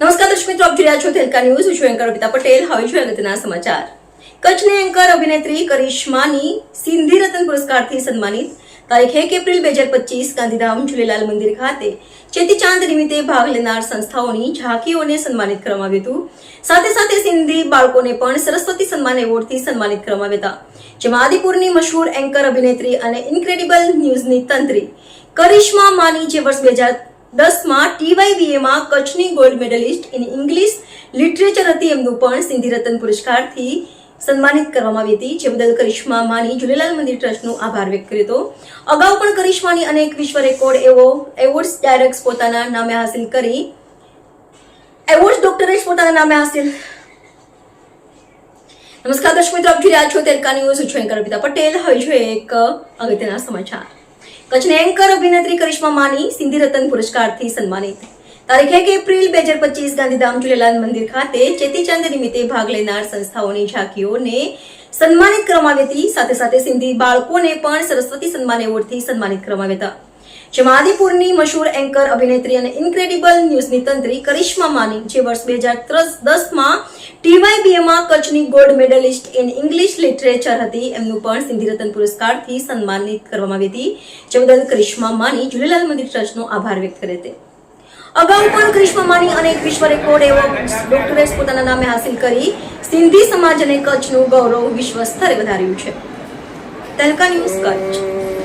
આપ જોઈ રહ્યા છો તેલકા ન્યૂઝ. હું છું એન્કર અર્પિતા પટેલ. હવે છું અગત્યના સમાચાર. કચ્છની એન્કર અભિનેત્રી કરિશ્માની સિંધી રત્ન પુરસ્કારથી સન્માનિત. તારીખ એક એપ્રિલ બે હજાર પચીસ, ગાંધીધામ, ઝૂલેલાલ મંદિર ખાતે ચેતીચાંદ નિમિત્તે ભાગ લેનાર સંસ્થાઓની ઝાંકીઓને સન્માનિત કરવામાં આવ્યું હતું. સાથે સાથે સિંધી બાળકોને પણ સરસ્વતી સન્માન એવોર્ડથી સન્માનિત કરવામાં આવ્યા હતા. જેમાં આદિપુરની મશહૂર એન્કર અભિનેત્રી અને ઇન્ક્રેડિબલ ન્યૂઝની તંત્રી કરિશ્મા માની જે વર્ષ બે હજાર દસમાં ટીવાયબીએમાં કચ્છની gold medallist in English literature હતી એમનું પણ સિંધી રત્ન પુરસ્કારથી સન્માનિત કરવામાં આવી હતી, જે બદલ કરિશ્મા માની ઝુલેલાલ મંદિર ટ્રસ્ટનો આભાર વ્યક્ત કર્યો હતો. અગાઉ પણ કરિશ્માની અનેક વિશ્વ રેકોર્ડ એવો એવોર્ડ્સ ડાયરેક્ટ પોતાના નામે હાસિલ કરી. એવોર્ડ્સ ડોક્ટરેટ પોતાના નામે હાસિલ. નમસ્કાર દર્શક મિત્રો, આપ જોઈ રહ્યા છો તેલકા ન્યૂઝ. હું છું અર્પિતા પટેલ. હવે જોઈએ એક અગત્યના સમાચાર. કચ્છની એન્કર અભિનેત્રી કરિશ્મા માની સિંધી રતન પુરસ્કારથી સન્માનિત. તારીખ એક એપ્રિલ બે હજાર પચીસ ગાંધીધામ ઝૂલેલાલ મંદિર ખાતે ચેતીચંદ નિમિત્તે ભાગ લેનાર સંસ્થાઓની ઝાંકીઓને સન્માનિત કરવામાં આવી હતી. સાથે સાથે સિંધી બાળકોને પણ સરસ્વતી સન્માન એવોર્ડથી સન્માનિત કરવામાં આવ્યા હતા. જેમાં આદિપુરની મશહૂર એન્કર અભિનેત્રી અને ઇન્ક્રેડિબલ ન્યૂઝની તંત્રી કરિશ્મા માની જે વર્ષ બે હજાર દસમાં ટીવાયબીએમાં કચ્છની gold medallist in English literature હતી. એમનું પણ સિંધી રત્ન પુરસ્કારથી સન્માનિત કરવામાં આવી હતી. જે બદલ કરિશ્મા માની ઝૂલેલાલ મંદિર ટ્રસ્ટનો આભાર વ્યક્ત કર્યો હતો અગાઉ પણ કરિશ્મા માની અનેક વિશ્વ રેકોર્ડ એવોર્ડ ડોક્ટરેટ પોતાના નામે હાસિલ કરી સિંધી સમાજ અને કચ્છનું ગૌરવ વિશ્વ સ્તરે વધાર્યું છે. તહેલકા ન્યૂઝ કચ્છ.